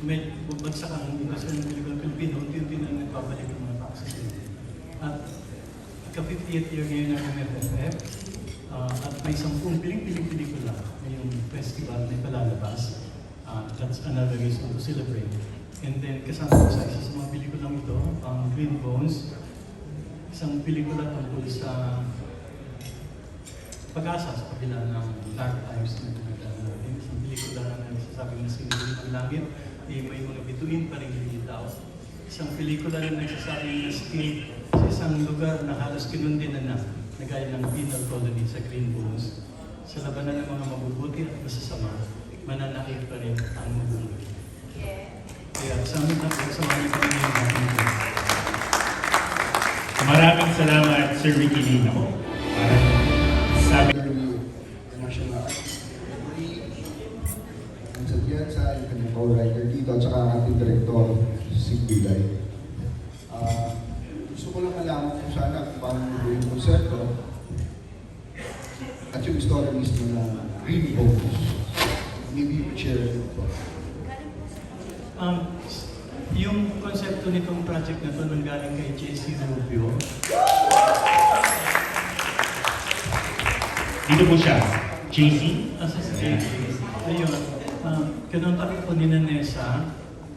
may bumagsak ang industry ng pelikula Pilipino, unti-unti na nagbabalik ang mga taxes nila. At ka-50th year ngayon ng MFFF, ah, at may sampung piling-piling pelikula ngayong festival na ipalalabas. Ah, that's another reason to celebrate. And then kasama ko sa isa sa mga pelikulang ito, ang Green Bones, isang pelikula tungkol sa pag-asa sa kabila ng dark times na pinagdaan natin. Isang pelikula na nagsasabing na sinilig ang langit, eh, may mga bituin pa rin lumilitaw. Isang pelikula na nagsasabing na still sa isang lugar na halos kinundin na na, gaya ng penal colony sa Green Bones. Sa labanan ng mga mabubuti at masasama, mananakit pa rin ang mabubuti. Kaya sa amin na po, sa mga natin. Maraming salamat, Sir Ricky. Ako, parang sabi Bones. Maybe you could share it. Um, yung konsepto nitong project na to nanggaling kay JC Rubio. dito po siya. JC? Asa si JC? Ayun. Um, kinontak ko ni Nanessa.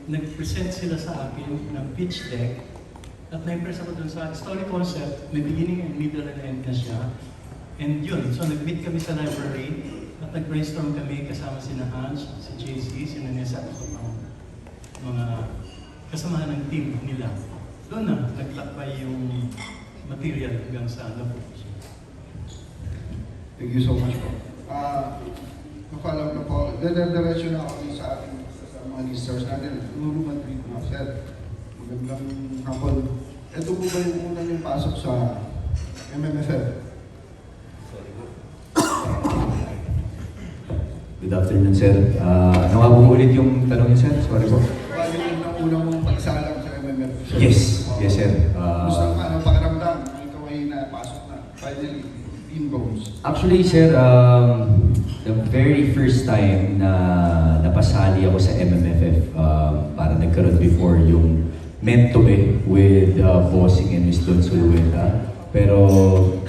Nag-present sila sa akin ng pitch deck. At na-impress ako dun sa story concept. May beginning and middle and end na siya. And yun, so nag-meet kami sa library. At nag-brainstorm kami kasama si Hans, si JC, si Nanessa, at mga, mga kasamahan ng team nila. Doon na, naglakbay yung material hanggang sa nabuo. Thank you so much po. Ah, ma-follow na po. Diretso na ako sa ating sa mga listeners natin. Luluman rin ko na, sir. Magandang hapon. Ito po ba yung unang yung pasok sa MMFF? Good afternoon, sir. Uh, nawa po ulit yung tanong niyo, sir. Sorry po. Ba yung unang-unang mong pagsalang sa MMFF? sir? Yes, yes, sir. Gusto Uh, ka ano, pakiramdam ikaw ay napasok na. Finally, Team Bones. actually, sir, um, the very first time na napasali ako sa MMFF, um, para nagkaroon before yung meant to be with uh, Bossing and Miss Don Sulueta. Pero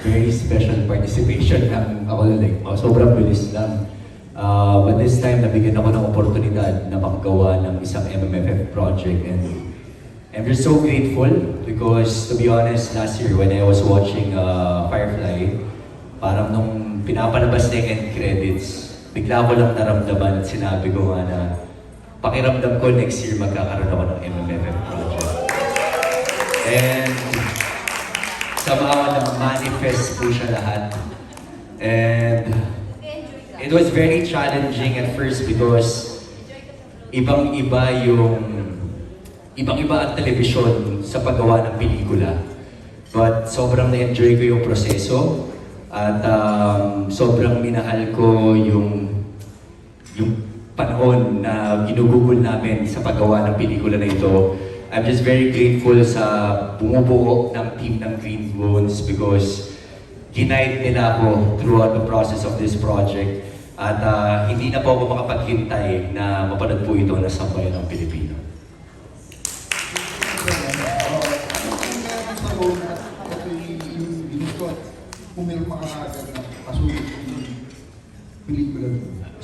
very special participation lang ako like, oh, sobrang bilis lang. Uh, but this time, nabigyan ako ng oportunidad na makagawa ng isang MMFF project and I'm just so grateful because to be honest, last year when I was watching uh, Firefly, parang nung pinapalabas na yung end credits, bigla ko lang naramdaman at sinabi ko nga na pakiramdam ko next year magkakaroon ako ng MMFF project. And somehow na-manifest po siya lahat. And it was very challenging at first because ibang-iba yung ibang-iba ang telebisyon sa paggawa ng pelikula. But sobrang na-enjoy ko yung proseso at um, sobrang minahal ko yung yung panahon na ginugugol namin sa paggawa ng pelikula na ito. I'm just very grateful sa bumubuo ng team ng Green Bones because ginaid nila ako throughout the process of this project. At ah, hindi na po ako makapaghintay na mapanood po ito na sambayan ng Pilipino.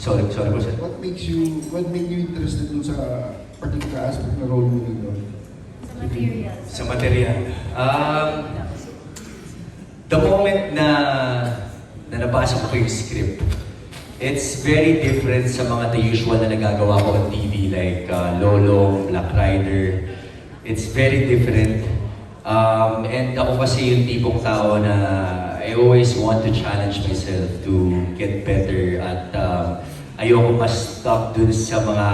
Sorry, sorry po sir. What makes you, what made you interested dun sa particular aspect na role mo dito? Sa materials. Sa material. Um, the moment na, na nabasa ko yung script, it's very different sa mga the usual na nagagawa ko on TV like uh, Lolo, Black Rider. It's very different. Um, and ako kasi yung tipong tao na I always want to challenge myself to get better at um, ayoko mas stuck dun sa mga,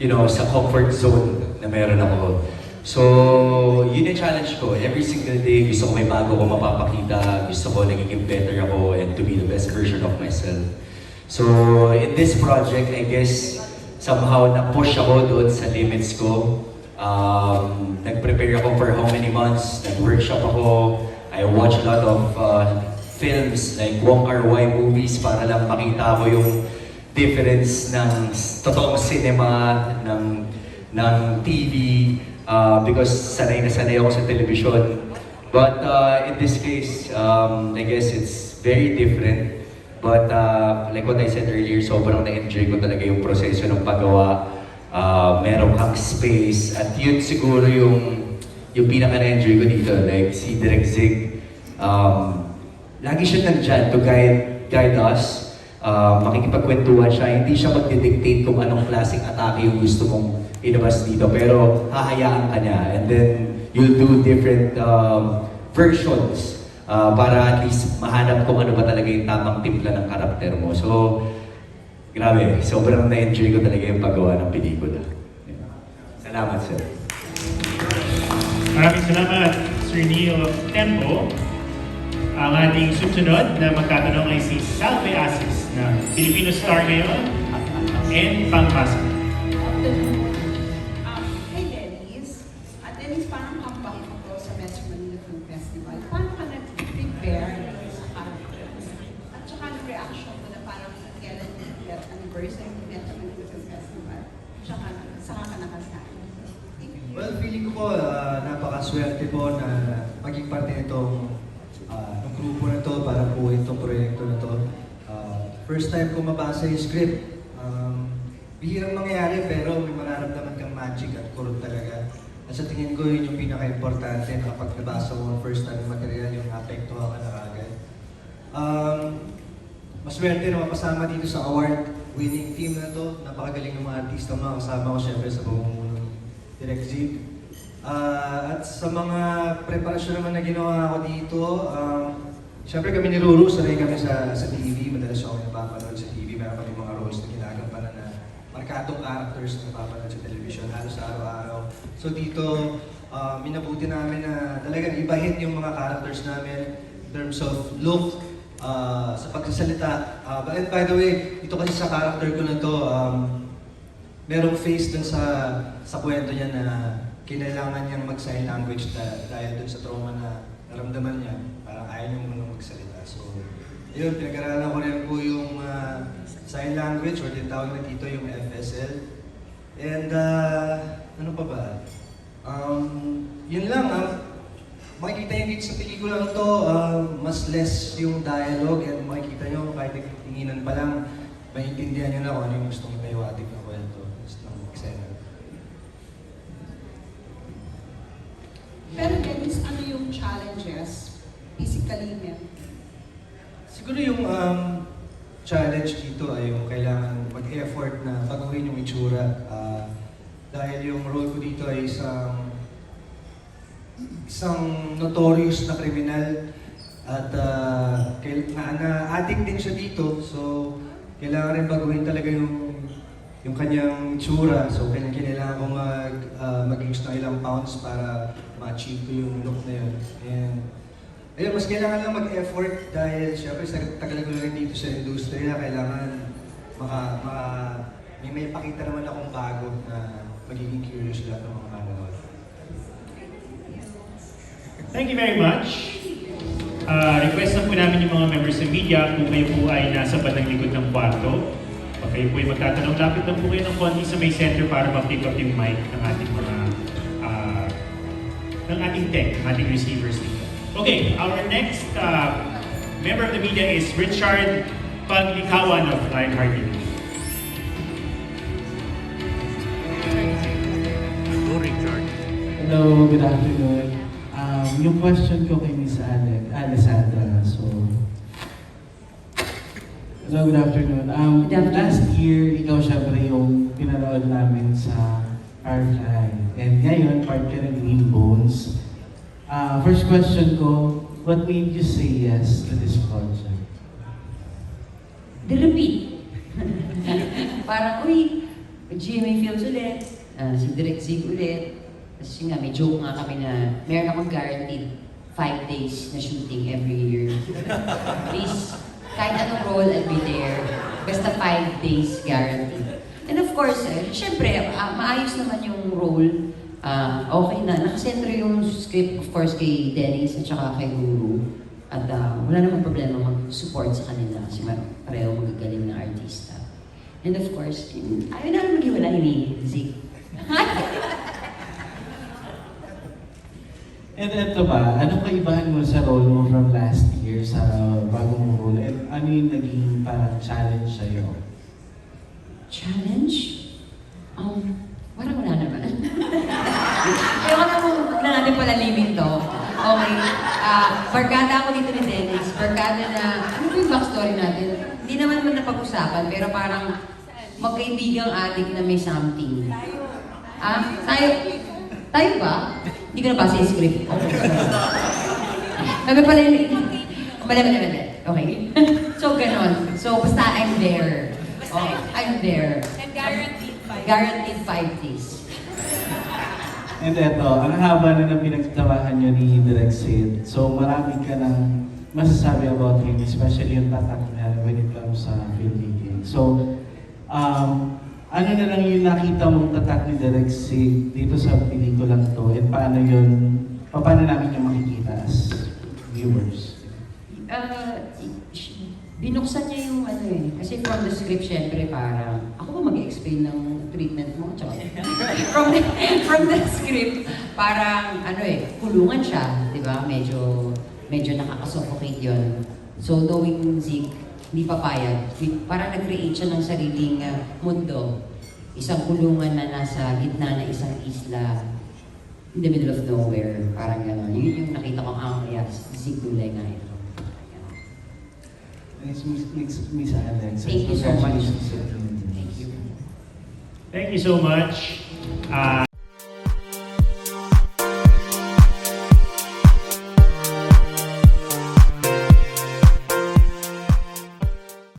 you know, sa comfort zone na meron ako. So, yun yung challenge ko. Every single day, gusto ko may bago ko mapapakita. Gusto ko nagiging better ako and to be the best version of myself. So, in this project, I guess, somehow na-push ako doon sa limits ko. Um, nag-prepare ako for how many months. Nag-workshop ako. I watch a lot of uh, films like Wong Kar-wai movies para lang makita ko yung difference ng totoong cinema, ng, ng TV, uh, because sanay na sanay ako sa television. But uh, in this case, um, I guess it's very different. But uh, like what I said earlier, sobrang na-enjoy ko talaga yung proseso ng paggawa. Uh, meron kang space at yun siguro yung yung pinaka na-enjoy ko dito. Like si Direk Zig, um, lagi siya nandyan to guide, guide us. Uh, makikipagkwentuhan siya. Hindi siya magdidictate kung anong klaseng atake yung gusto mong ilabas dito. Pero hahayaan ka niya. And then you'll do different um, versions uh, para at least mahanap kung ano ba talaga yung tamang timpla ng karakter mo. So, grabe. Sobrang na-enjoy ko talaga yung paggawa ng pelikula. Salamat, sir. Maraming salamat, Sir Neil Tempo. Ang ating susunod na magtatanong ay si Salve Asis na Filipino star ngayon and pangmasa. Yung anniversary ng Metro Manila Film Festival? Tsaka saka ka nakasain. Well, feeling ko po, ah, napakaswerte po na maging parte nitong ah, ng grupo na to para buuin itong proyekto na to. Ah, first time ko mabasa yung script. Um, bihirang mangyayari pero may mararamdaman kang magic at kurot talaga. At sa tingin ko yun yung pinaka-importante na kapag nabasa mo ang first time yung material, yung apektuhan ka na agad. Um, maswerte na mapasama dito sa award-winning team na to. Napakagaling ng mga artista mga kasama ko syempre sa pamumuno ni Direct Zig. Ah, at sa mga preparasyon naman na ginawa ko dito, um, syempre kami ni Ruru, sanay kami sa, sa TV. Madalas ako napapanood sa TV. Meron kami mga roles na ginagampanan na markadong characters na napapanood sa television halos araw-araw. So dito, ah, minabuti namin na talagang ibahin yung mga characters namin in terms of look, ah, sa pagsasalita. Ah, but- and by the way, ito kasi sa character ko na to, um, merong face dun sa sa kwento niya na kinailangan niyang mag-sign language da- dahil dun sa trauma na naramdaman niya. Parang ayaw niya muna magsalita. So, yun, pinag-aralan ko rin po yung ah, sign language or tinatawag na dito yung FSL. And uh, ano pa ba? Um, yun lang, ah. Makikita niyo dito sa pelikula na to, ah, mas less yung dialogue and makikita niyo kahit tinginan pa lang, maintindihan niyo na kung ano yung gustong ipahiwatig ng kwento ng eksena. Pero Dennis, ano yung challenges physically meant? Siguro yung um, challenge dito ay yung kailangan mag-effort na baguhin yung itsura. Ah, dahil yung role ko dito ay isang isang notorious na kriminal at uh, na, na addict din siya dito. So, kailangan rin baguhin talaga yung yung kanyang itsura. So, kailangan, kailangan ko mag, uh, mag-use ng ilang pounds para ma-achieve ko yung look na yun. And Ayun, mas kailangan lang mag-effort dahil syempre sa tagal ko lang dito sa industriya, kailangan maka, maka, may may pakita naman akong bago na magiging curious lahat ng mga manonood. Thank you very much. Uh, request na po namin yung mga members ng media kung kayo po ay nasa bandang likod ng kwarto. Pag kayo po ay magtatanong, lapit lang po kayo ng konti sa may center para ma-pick up yung mic ng ating mga uh, ng ating tech, ng ating receivers dito. Okay, our next uh, member of the media is Richard Paglikawan of Lionhearted. Hello, good afternoon. Yung question ko kay Miss Ale, Alessandra, so... Hello, good afternoon. Um, Good afternoon. Last year, ikaw syempre yung pinanood namin sa Firefly. And ngayon, part ka ng Green Bones. Uh, first question ko, what made you say yes to this project? The repeat. Parang, uy, GMA Films ulit, ah, si Direct Zig ulit. Yun nga, may joke nga kami na meron akong guaranteed five days na shooting every year. Please, kahit anong role, I'll be there. Basta five days guaranteed. And of course, eh, syempre, ah, maayos naman yung role. Ah, okay na. Nakasentro yung script, of course, kay Dennis at saka kay Guru. At ah, wala namang problema mag-support sa kanila kasi pareho magagaling na artista. And of course, ayaw namin maghiwalay ni Zeke. And ito ba, anong kaibahan mo sa role mo from last year sa bagong role? And ano yung naging parang challenge sa'yo? Challenge? Um, parang wala naman. Na mong, huwag na natin palalimin to. Okay. Ah, barkada ako dito ni Dennis. Barkada na, ano ba yung backstory natin? Hindi naman naman napag-usapan, pero parang magkaibigang adik na may something. Ah, tayo, tayo ba? Hindi ko nabasa yung script. Okay. Sabi pala yun, mali, mali, mali. Okay. so, ganon. So, basta I'm there. Oh, I'm there. And guaranteed five. Guaranteed five days. And eto, ang haba na ng pinagtawahan nyo ni Direk Sid. So marami ka nang masasabi about him, especially yung tatak niya when it comes sa filmmaking. So, um, ano na lang yung nakita mong tatak ni Direk Sid dito sa pelikulang to and paano yun, paano namin yung makikita as viewers? Uh, binuksan niya yung ano eh. Kasi from the script, syempre parang, ako ba mag-explain ng treatment mo? From, the, from the script, parang ano eh, kulungan siya, di ba? Medyo, medyo nakakasuffocate yun. So knowing Zeke, hindi papayag, parang nag-create siya ng sariling ah, mundo. Isang kulungan na nasa gitna ng isang isla in the middle of nowhere. Parang gano'n. Yun yung nakita ko, ah, kaya Zeke Gulay nga ito. Thanks, Miss, Miss, Miss Alex. Thank you so much. Thank you. Thank you so much. Ah,